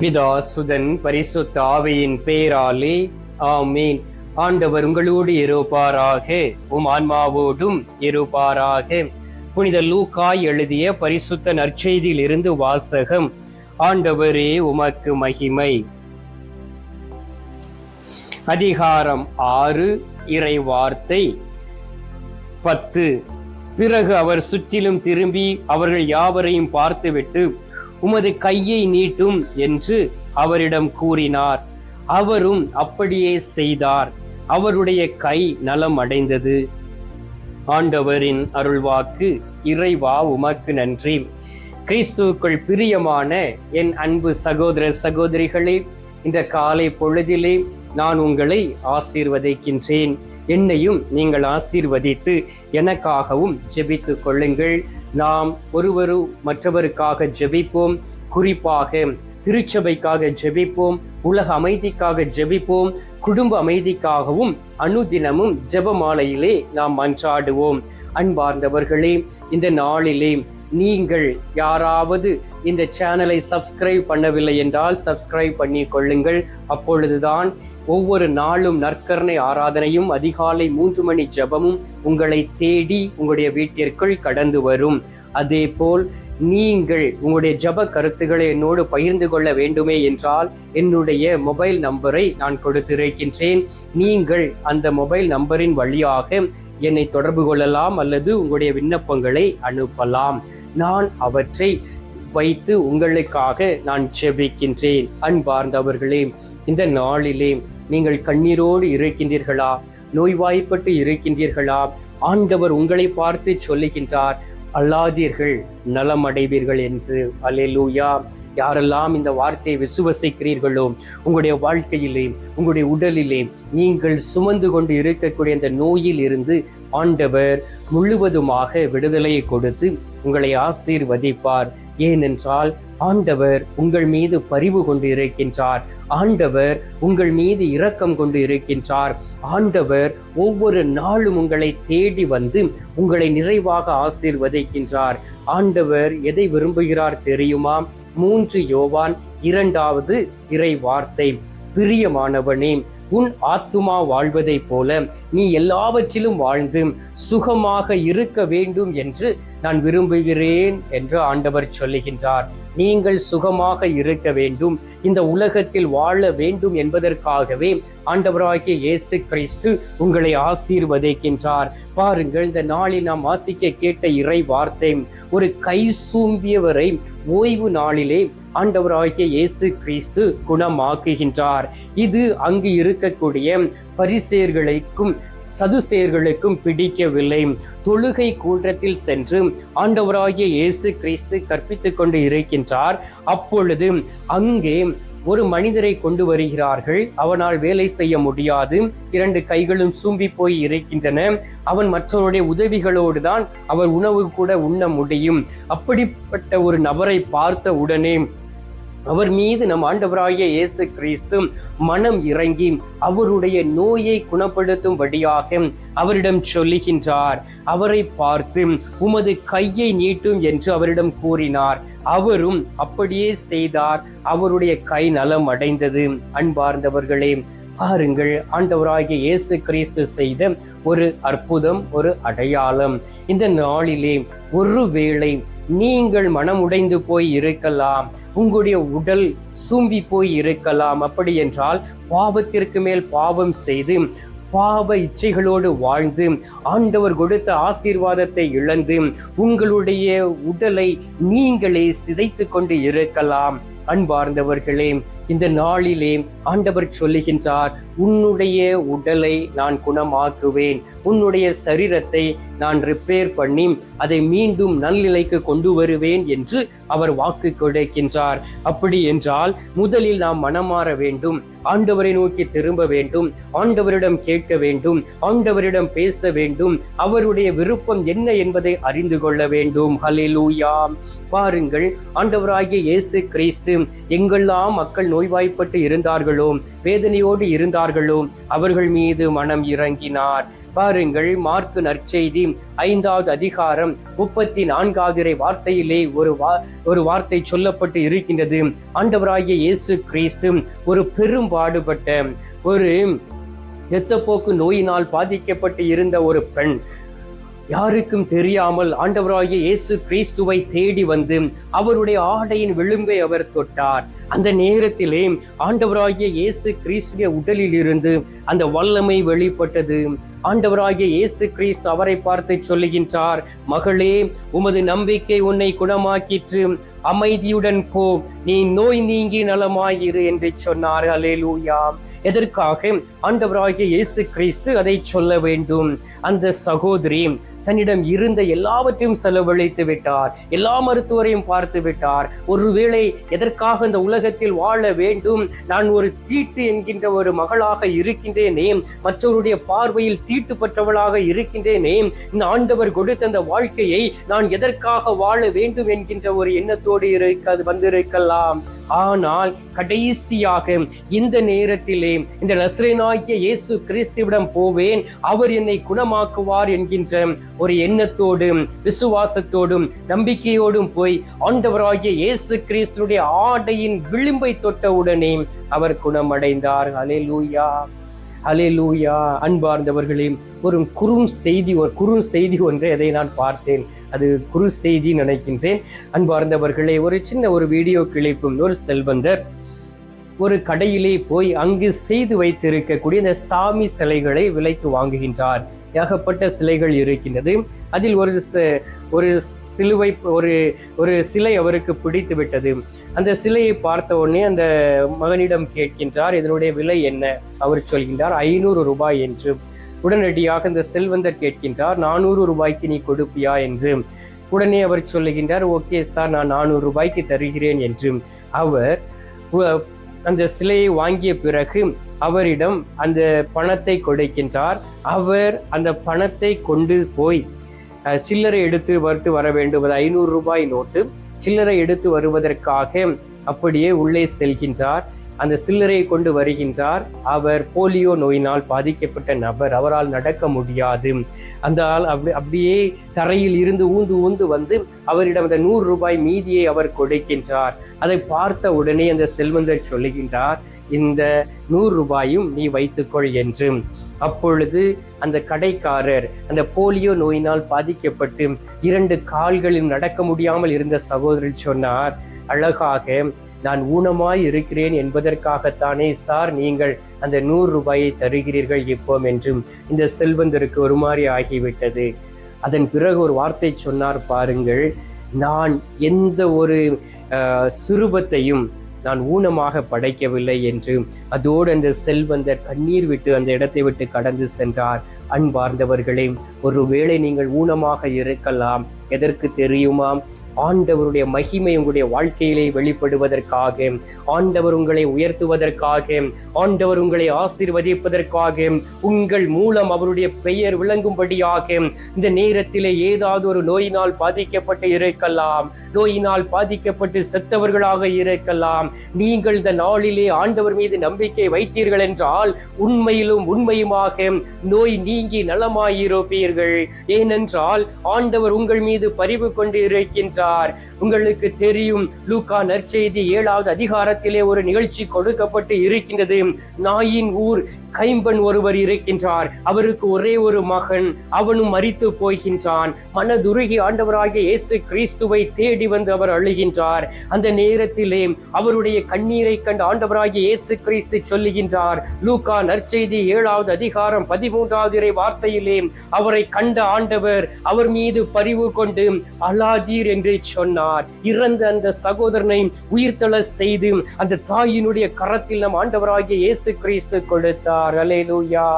பிதா சுதன் பரிசுத்த ஆவையின் பெயராலே ஆமீன். ஆண்டவர் உங்களோடு இருப்பாராக உம் ஆன்மாவோடும் இருப்பாராக. புனித லூக்காய் எழுதிய பரிசுத்த நற்செய்தியில் இருந்து வாசகம் ஆண்டவரே உமக்கு மகிமை. அதிகாரம் ஆறு இறை வார்த்தை பத்து. பிறகு அவர் சுற்றிலும் திரும்பி அவர்கள் யாவரையும் பார்த்துவிட்டு உமது கையை நீட்டும் என்று அவரிடம் கூறினார். அவரும் அப்படியே செய்தார். அவருடைய கை நலம் அடைந்தது. ஆண்டவரின் அருள்வாக்கு இறைவா உமக்கு நன்றி. கிறிஸ்துவுக்குள் பிரியமான என் அன்பு சகோதர சகோதரிகளே இந்த காலை பொழுதிலே நான் உங்களை ஆசீர்வதிக்கின்றேன். என்னையும் நீங்கள் ஆசீர்வதித்து எனக்காகவும் ஜெபித்துக் கொள்ளுங்கள். நாம் ஒருவரு மற்றவருக்காக ஜெபிப்போம். குறிப்பாக திருச்சபைக்காக ஜெபிப்போம். உலக அமைதிக்காக ஜெபிப்போம். குடும்ப அமைதிக்காகவும் அனுதினமும் ஜெபமாலையிலே நாம் மன்றாடுவோம். அன்பார்ந்தவர்களே இந்த நாளிலே நீங்கள் யாராவது இந்த சேனலை சப்ஸ்கிரைப் பண்ணவில்லை என்றால் சப்ஸ்கிரைப் பண்ணி கொள்ளுங்கள். அப்பொழுதுதான் ஒவ்வொரு நாளும் நற்கரணை ஆராதனையும் அதிகாலை மூன்று மணி ஜெபமும் உங்களை தேடி உங்களுடைய வீட்டிற்குள் கடந்து வரும். அதே போல் நீங்கள் உங்களுடைய ஜப கருத்துக்களை என்னோடு பகிர்ந்து கொள்ள வேண்டுமே என்றால் என்னுடைய மொபைல் நம்பரை நான் கொடுத்திருக்கின்றேன். நீங்கள் அந்த மொபைல் நம்பரின் வழியாக என்னை தொடர்பு கொள்ளலாம் அல்லது உங்களுடைய விண்ணப்பங்களை அனுப்பலாம். நான் அவற்றை வைத்து உங்களுக்காக நான் செபிக்கின்றேன் அன்பார்ந்தவர்களே இந்த நாளிலே நீங்கள் கண்ணீரோடு இருக்கின்றீர்களா நோய்வாய்ப்பட்டு இருக்கின்றீர்களா ஆண்டவர் உங்களை பார்த்து சொல்லுகின்றார் அல்லாதீர்கள் நலமடைவீர்கள் என்று. அலேலூயா யாரெல்லாம் இந்த வார்த்தையை விசுவசிக்கிறீர்களோ உங்களுடைய வாழ்க்கையிலே உங்களுடைய உடலிலே நீங்கள் சுமந்து கொண்டு இருக்கக்கூடிய அந்த நோயில் இருந்து ஆண்டவர் முழுவதுமாக விடுதலையை கொடுத்து உங்களை ஆசீர்வதிப்பார். ஏனென்றால் ஆண்டவர் உங்கள் மீது பரிவு கொண்டு இருக்கின்றார். ஆண்டவர் உங்கள் மீது இரக்கம் கொண்டு இருக்கின்றார். ஆண்டவர் ஒவ்வொரு நாளும் உங்களை தேடி வந்து உங்களை நிறைவாக ஆசீர்வதிக்கின்றார். ஆண்டவர் எதை விரும்புகிறார் தெரியுமா? மூன்று யோவான் இரண்டாவது இறை வார்த்தை பிரியமானவனே உன் ஆத்துமா வாழ்வதைப் போல நீ எல்லாவற்றிலும் வாழ்ந்து சுகமாக இருக்க வேண்டும் என்று நான் விரும்புகிறேன் என்று ஆண்டவர் சொல்லுகின்றார். நீங்கள் சுகமாக இருக்க வேண்டும். இந்த உலகத்தில் வாழ வேண்டும் என்பதற்காகவே ஆண்டவராகிய இயேசு கிறிஸ்து உங்களை ஆசீர்வதிக்கின்றார். பாருங்கள் இந்த நாளில் நாம் ஆசிக்க கேட்ட இறை வார்த்தை ஒரு கை சூம்பியவரை ஓய்வு நாளிலே ஆண்டவராகிய இயேசு கிறிஸ்து குணமாக்குகின்றார். இது அங்கு இருக்கக்கூடிய பரிசேர்களுக்கும் சதுசேர்களுக்கும் பிடிக்கவில்லை. தொழுகை கூட்டத்தில் சென்று ஆண்டவராகிய இயேசு கிறிஸ்து கற்பித்து கொண்டு இருக்கின்றார். அப்பொழுது அங்கே ஒரு மனிதரை கொண்டு வருகிறார்கள். அவனால் வேலை செய்ய முடியாது. இரண்டு கைகளும் சூம்பி போய் இருக்கின்றன. அவன் மற்றவருடைய உதவிகளோடு தான் அவர் உணவு கூட உண்ண முடியும். அப்படிப்பட்ட ஒரு நபரை பார்த்த உடனே அவர் மீது நம் ஆண்டவராகிய இயேசு கிறிஸ்து மனம் இறங்கி அவருடைய நோயை குணப்படுத்தும்படியாக அவரிடம் சொல்லுகின்றார். அவரை பார்த்து உமது கையை நீட்டும் என்று அவரிடம் கூறினார். அவரும் அப்படியே செய்தார். அவருடைய கை நலம் அடைந்தது. அன்பார்ந்தவர்களே பாருங்கள் ஆண்டவராகிய இயேசு கிறிஸ்து செய்த ஒரு அற்புதம் ஒரு அடையாளம். இந்த நாளிலே ஒருவேளை நீங்கள் மனமுடைந்து போய் இருக்கலாம். உங்களுடைய உடல் சூம்பி போய் இருக்கலாம். அப்படி என்றால் பாவத்திற்கு மேல் பாவம் செய்து பாவ இச்சைகளோடு வாழ்ந்து ஆண்டவர் கொடுத்த ஆசீர்வாதத்தை இழந்து உங்களுடைய உடலை நீங்களே சிதைத்து கொண்டு இருக்கலாம். அன்பார்ந்தவர்களே இந்த நாளிலே ஆண்டவர் சொல்லுகின்றார் உன்னுடைய உடலை நான் குணமாக்குவேன். உன்னுடைய சரீரத்தை நான் ரிப்பேர் பண்ணி அதை மீண்டும் நல்நிலைக்கு கொண்டு வருவேன் என்று அவர் வாக்கு கொடுக்கின்றார். அப்படி என்றால் முதலில் நாம் மனமாற வேண்டும். ஆண்டவரை நோக்கி திரும்ப வேண்டும். ஆண்டவரிடம் கேட்க வேண்டும். ஆண்டவரிடம் பேச வேண்டும். அவருடைய விருப்பம் என்ன என்பதை அறிந்து கொள்ள வேண்டும். ஹலிலூயா பாருங்கள் ஆண்டவராகிய இயேசு கிறிஸ்து எங்கெல்லாம் மக்கள் நோய்வாய்ப்பட்டு இருந்தார்களோ வேதனையோடு இருந்தார்களோ அவர்கள் மீது மனம் இறங்கினார். பாருங்கள் மார்க்கு நற்செய்தி. ஐந்தாவது அதிகாரம் முப்பத்தி நான்காவது வார்த்தையிலே ஒரு வா ஒரு வார்த்தை சொல்லப்பட்டு இருக்கின்றது. ஆண்டவராகிய இயேசு கிறிஸ்து ஒரு பெரும் பாடுபட்ட ஒரு எத்தப்போக்கு நோயினால் பாதிக்கப்பட்டு இருந்த ஒரு பெண். யாருக்கும் தெரியாமல் ஆண்டவராகிய இயேசு கிறிஸ்துவை தேடி வந்து அவருடைய ஆடையின் விளிம்பை அவர் தொட்டார். அந்த நேரத்திலே ஆண்டவராகிய இயேசு கிறிஸ்துடைய உடலில் இருந்து அந்த வல்லமை வெளிப்பட்டது. ஆண்டவராகிய இயேசு கிறிஸ்து அவரை பார்த்து சொல்லுகின்றார் மகளே உமது நம்பிக்கை உன்னை குணமாக்கிற்று. அமைதியுடன் போ. நீ நோய் நீங்கி நலமாயிரு என்று சொன்னார். அலேலூயா எதற்காக? ஆண்டவராகிய இயேசு கிறிஸ்து அதை சொல்ல வேண்டும். அந்த சகோதரி தன்னிடம் இருந்த எல்லாவற்றையும் செலவழித்து விட்டார். எல்லா மருத்துவரையும் பார்த்து விட்டார். ஒருவேளை எதற்காக இந்த உலகத்தில் வாழ வேண்டும்? நான் ஒரு தீட்டு என்கின்ற ஒரு மகளாக இருக்கின்றேனே. மற்றவருடைய பார்வையில் தீட்டு பெற்றவளாக இருக்கின்றேனே. இந்த ஆண்டவர் கொடுத்த அந்த வாழ்க்கையை நான் எதற்காக வாழ வேண்டும் என்கின்ற ஒரு எண்ணத்தோடு இருக்க வந்திருக்கலாம். ஆனால் கடைசியாக இந்த நேரத்திலே இந்த நஸ்ரேனாகிய இயேசு கிறிஸ்துவிடம் போவேன். அவர் என்னை குணமாக்குவார் என்கின்ற ஒரு எண்ணத்தோடும் விசுவாசத்தோடும் நம்பிக்கையோடும் போய் ஆண்டவராகிய இயேசு கிறிஸ்துடைய ஆடையின் விளிம்பை தொட்ட உடனே அவர் குணமடைந்தார். ஹலே லூயா அன்பார்ந்தவர்களே ஒரு குறும் செய்தி ஒரு குறும் செய்தி ஒன்றை அதை நான் பார்த்தேன். அது குறு செய்தி நினைக்கின்றேன். அன்பார்ந்தவர்களே ஒரு சின்ன ஒரு வீடியோ கிளிப்பும் ஒரு செல்வந்தர் ஒரு கடையிலே போய் அங்கு செய்து வைத்திருக்கக்கூடிய இந்த சாமி சிலைகளை விலைக்கு வாங்குகின்றார். ஏகப்பட்ட சிலைகள் இருக்கின்றது. அதில் ஒரு ஒரு சிலுவை ஒரு ஒரு சிலை அவருக்கு பிடித்து விட்டது. அந்த சிலையை பார்த்த உடனே அந்த மகனிடம் கேட்கின்றார் இதனுடைய விலை என்ன? அவர் சொல்கின்றார் ஐநூறு ரூபாய் என்று. உடனடியாக இந்த செல்வந்தர் கேட்கின்றார் நானூறு ரூபாய்க்கு நீ கொடுப்பியா? என்று. உடனே அவர் சொல்லுகின்றார் ஓகே சார் நான் நானூறு ரூபாய்க்கு தருகிறேன் என்று. அவர் அந்த சிலையை வாங்கிய பிறகு அவரிடம் அந்த பணத்தை கொடுக்கின்றார். அவர் அந்த பணத்தை கொண்டு போய் சில்லறை எடுத்து வரட்டு வர வேண்டும். அது ஐநூறு ரூபாய் நோட்டு. சில்லறை எடுத்து வருவதற்காக அப்படியே உள்ளே செல்கின்றார். அந்த சில்லறை கொண்டு வருகின்றார். அவர் போலியோ நோயினால் பாதிக்கப்பட்ட நபர். அவரால் நடக்க முடியாது. அந்த ஆள் அப்படி அப்படியே தரையில் இருந்து ஊந்து ஊந்து வந்து அவரிடம் அந்த நூறு ரூபாய் மீதியை அவர் கொடுக்கின்றார். அதை பார்த்த உடனே அந்த செல்வந்தர் சொல்லுகின்றார் இந்த நூறு ரூபாயும் நீ வைத்துக்கொள் என்று. அப்பொழுது அந்த கடைக்காரர் அந்த போலியோ நோயினால் பாதிக்கப்பட்டு இரண்டு கால்களில் நடக்க முடியாமல் இருந்த சகோதரர் சொன்னார் அழகாக நான் ஊனமாய் இருக்கிறேன் என்பதற்காகத்தானே சார் நீங்கள் அந்த நூறு ரூபாயை தருகிறீர்கள் இப்போம் என்றும் இந்த செல்வந்தருக்கு ஒரு மாதிரி ஆகிவிட்டது. அதன் பிறகு ஒரு வார்த்தை சொன்னார் பாருங்கள் நான் எந்த ஒரு சிறுபத்தையும் நான் ஊனமாக படைக்கவில்லை என்று. அதோடு அந்த செல்வந்தர் கண்ணீர் விட்டு அந்த இடத்தை விட்டு கடந்து சென்றார். அன்பார்ந்தவர்களே ஒருவேளை நீங்கள் ஊனமாக இருக்கலாம். எதற்கு தெரியுமா ஆண்டவருடைய மகிமை உங்களுடைய வாழ்க்கையிலே வெளிப்படுவதற்காக ஆண்டவர் உங்களை உயர்த்துவதற்காக ஆண்டவர் உங்களை ஆசீர்வதிப்பதற்காக உங்கள் மூலம் அவருடைய பெயர் விளங்கும்படியாக இந்த நேரத்திலே ஏதாவது ஒரு நோயினால் பாதிக்கப்பட்டு இருக்கலாம் நோயினால் பாதிக்கப்பட்டு செத்தவர்களாக இருக்கலாம். நீங்கள் இந்த நாளிலே ஆண்டவர் மீது நம்பிக்கை வைத்தீர்கள் என்றால் உண்மையிலும் உண்மையுமாக நோய் நீங்கி நலமாயிருப்பீர்கள். ஏனென்றால் ஆண்டவர் உங்கள் மீது பரிவு கொண்டு இருக்கின்றார் இருக்கிறார் உங்களுக்கு தெரியும் லூகா நற்செய்தி ஏழாவது அதிகாரத்திலே ஒரு நிகழ்ச்சி கொடுக்கப்பட்டு இருக்கின்றது. நாயின் ஊர் கைம்பன் ஒருவர் இருக்கின்றார். அவருக்கு ஒரே ஒரு மகன் அவனும் மறித்து போகின்றான். மனதுருகி ஆண்டவராகிய இயேசு கிறிஸ்துவை தேடி வந்து அவர் அழுகின்றார். அந்த நேரத்திலே அவருடைய கண்ணீரை கண்டு ஆண்டவராகிய இயேசு கிறிஸ்து சொல்லுகின்றார் லூகா நற்செய்தி ஏழாவது அதிகாரம் பதிமூன்றாவது இறை வார்த்தையிலே அவரை கண்ட ஆண்டவர் அவர் மீது பரிவு கொண்டு அலாதீர் என்று சொன்னார். இறந்த அந்த சகோதரனை உயிர்த்தள செய்து அந்த தாயினுடைய கரத்தில் நம் ஆண்டவராகிய இயேசு கிறிஸ்து கொடுத்தார். அலேலூயா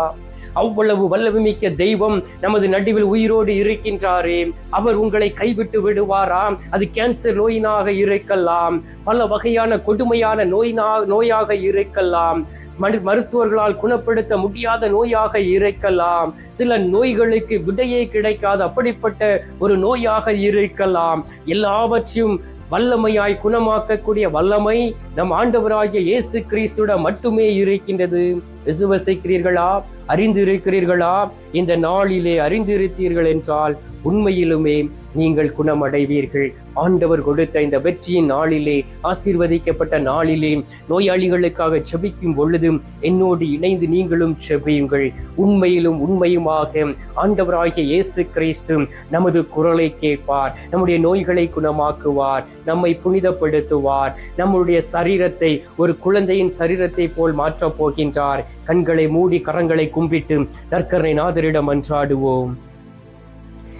அவ்வளவு வல்லமிக்க தெய்வம் நமது நடுவில் உயிரோடு இருக்கின்றாரே. அவர் உங்களை கைவிட்டு விடுவாராம். அது கேன்சர் நோயினாக இருக்கலாம். பல வகையான கொடுமையான நோயினா நோயாக இருக்கலாம். மருத்துவர்களால் குணப்படுத்த முடியாத நோயாக இருக்கலாம். சில நோய்களுக்கு விடையே கிடைக்காத. அப்படிப்பட்ட ஒரு நோயாக இருக்கலாம். எல்லாவற்றையும் வல்லமையாய் குணமாக்கக்கூடிய வல்லமை நம் ஆண்டவராகிய இயேசு கிறிஸ்துட மட்டுமே இருக்கின்றது. விசுவசிக்கிறீர்களா? அறிந்திருக்கிறீர்களா? இந்த நாளிலே அறிந்திருத்தீர்கள் என்றால் உண்மையிலுமே நீங்கள் குணமடைவீர்கள். ஆண்டவர் கொடுத்த இந்த வெற்றியின் நாளிலே ஆசீர்வதிக்கப்பட்ட நாளிலே நோயாளிகளுக்காக செபிக்கும் பொழுதும் என்னோடு இணைந்து நீங்களும் செபியுங்கள். உண்மையிலும் உண்மையுமாக ஆண்டவராகிய இயேசு கிறிஸ்து நமது குரலை கேட்பார். நம்முடைய நோய்களை குணமாக்குவார். நம்மை புனிதப்படுத்துவார். நம்முடைய சரீரத்தை ஒரு குழந்தையின் சரீரத்தை போல் மாற்றப் போகின்றார். கண்களை மூடி கரங்களை கும்பிட்டு நற்கரை நாதரிடம் அன்றாடுவோம்.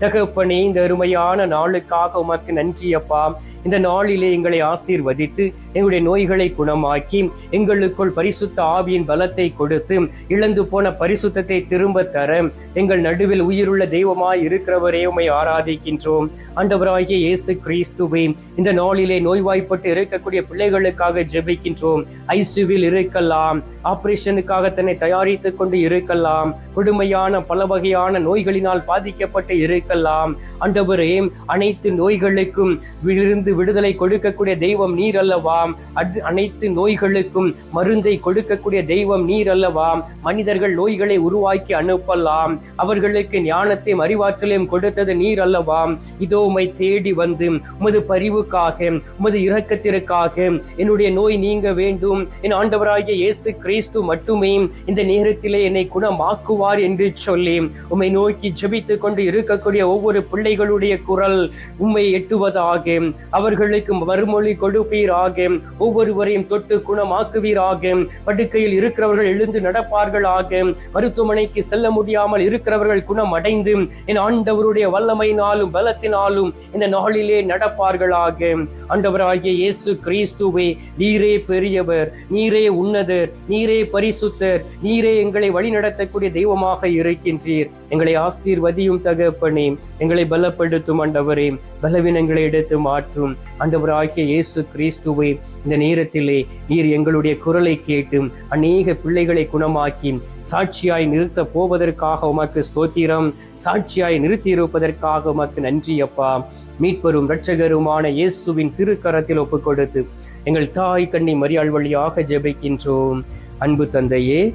தகப்பனே இந்த அருமையான நாளுக்காக உமக்கு நன்றி அப்பா. இந்த நாளிலே எங்களை ஆசீர்வதித்து எங்களுடைய நோய்களை குணமாக்கி எங்களுக்குள் பரிசுத்த ஆவியின் பலத்தை கொடுத்து இழந்து போன பரிசுத்தத்தை திரும்ப தர எங்கள் நடுவில் உயிருள்ள தெய்வமாய் இருக்கிறவரே உமை ஆராதிக்கின்றோம். ஆண்டவராகிய இயேசு கிறிஸ்துவை இந்த நாளிலே நோய்வாய்ப்பட்டு இருக்கக்கூடிய பிள்ளைகளுக்காக ஜெபிக்கின்றோம். ஐசியூவில் இருக்கலாம் ஆபரேஷனுக்காக தன்னை தயாரித்துக் கொண்டு இருக்கலாம். கொடுமையான பல வகையான நோய்களினால் பாதிக்கப்பட்டு இருக்கலாம் ஆண்டவரே அனைத்து நோய்களுக்கும் இருந்து விடுதலை கொடுக்கக்கூடிய தெய்வம் நீர் அல்லவாம் அனைத்து நோய்களுக்கும் மருந்தை கொடுக்கக்கூடிய தெய்வம் நீர் அல்லவாம் மனிதர்கள் நோய்களை உருவாக்கி அனுப்பலாம். அவர்களுக்கு ஞானத்தையும் அறிவாற்றலையும் கொடுத்தது நீர் அல்லவாம் இதோ உமை தேடி வந்து உமது பரிவுக்காக உமது இரக்கத்திற்காக என்னுடைய நோய் நீங்க வேண்டும். என் ஆண்டவராகிய இயேசு கிறிஸ்து மட்டுமே இந்த நேரத்திலே என்னை குணமாக்குவார் என்று சொல்லி உமை நோக்கி ஜெபித்துக் கொண்டு இருக்கக்கூடிய ஒவ்வொரு பிள்ளைகளுடைய குரல் உண்மை எட்டுவதாக. அவர்களுக்கு மறுமொழி கொடுப்பீராக. ஒவ்வொருவரையும் தொட்டு குணமாக்குவீராக. படுக்கையில் இருக்கிறவர்கள் எழுந்து நடப்பார்களாக. மருத்துவமனைக்கு செல்ல முடியாமல் இருக்கிறவர்கள் குணமடைந்து என் ஆண்டவருடைய வல்லமையினாலும் பலத்தினாலும் இந்த நாளிலே நடப்பார்களாக. ஆண்டவராகிய இயேசு கிறிஸ்துவே நீரே பெரியவர் நீரே உன்னதர் நீரே பரிசுத்தர் நீரே எங்களை வழிநடத்தக்கூடிய தெய்வமாக இருக்கின்றீர். எங்களை ஆசீர்வதியும் தகப்பனே. ஆண்டவரே எங்களை பலப்படுத்தும் ஆண்டவரே பலவீனங்களை எடுத்து மாற்றும் ஆண்டவராகிய இயேசு கிறிஸ்துவை இந்த நேரத்திலே நீர் எங்களுடைய குரலை கேட்டு அநேக பிள்ளைகளை குணமாக்கி சாட்சியாய் நிறுத்த போவதற்காக உமக்கு ஸ்தோத்திரம் சாட்சியாய் நிறுத்தி இருப்பதற்காக உமக்கு நன்றி அப்பா. மீட்பெரும் இரட்சகருமான இயேசுவின் திருக்கரத்தில் ஒப்புக் கொடுத்து எங்கள் தாய் கண்ணி மரியாள் வழியாக ஜெபிக்கின்றோம். அன்பு தந்தையே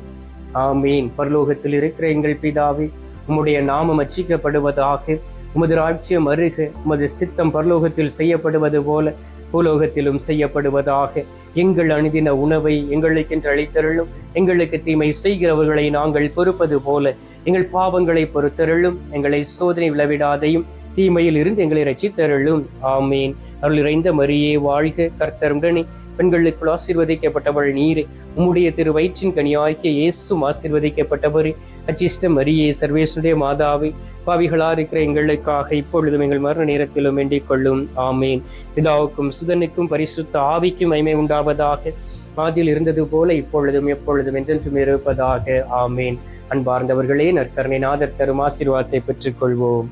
ஆமீன். பரலோகத்தில் இருக்கிற எங்கள் பிதாவே உம்முடைய நாமம் அச்சிக்கப்படுவதாக உமது ராஜ்யம் அருக உமது சித்தம் பரலோகத்தில் செய்யப்படுவது போல பூலோகத்திலும் செய்யப்படுவதாக. எங்கள் அணுதின உணவை எங்களுக்கென்று அளித்தருளும். எங்களுக்கு தீமை செய்கிறவர்களை நாங்கள் பொறுப்பது போல எங்கள் பாவங்களை பொறுத்தருளும். எங்களை சோதனை விளவிடாதையும் தீமையில் இருந்து எங்களை ரசித்தருளும் ஆமீன். அருள் இறைந்த மரியே வாழ்க கர்த்தருடனே பெண்களுக்குள் ஆசீர்வதிக்கப்பட்டவள் நீரே. உம்முடைய திரு வயிற்றின் கனியாகிய இயேசும் ஆசீர்வதிக்கப்பட்டவரே. அச்சிஷ்ட மரியே சர்வேசுடைய மாதாவை பாவிகளா இருக்கிற எங்களுக்காக இப்பொழுதும் எங்கள் மரண நேரத்திலும் வேண்டிக் கொள்ளும். ஆமேன். பிதாவுக்கும் சுதனுக்கும் பரிசுத்த ஆவிக்கும் மைமை உண்டாவதாக. ஆதியில் இருந்தது போல இப்பொழுதும் எப்பொழுதும் என்றென்றும் இருப்பதாக. ஆமேன். அன்பார்ந்தவர்களே நற்கரணை நாதர் தரும் ஆசீர்வாதத்தை பெற்றுக்கொள்வோம்.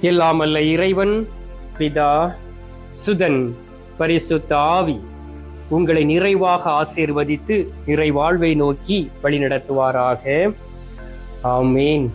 எல்லாம் அல்ல இறைவன் பிதா சுதன் பரிசுத்த ஆவி. உங்களை நிறைவாக ஆசீர்வதித்து நிறைவாழ்வை நோக்கி வழிநடத்துவாராக. ஆமேன்.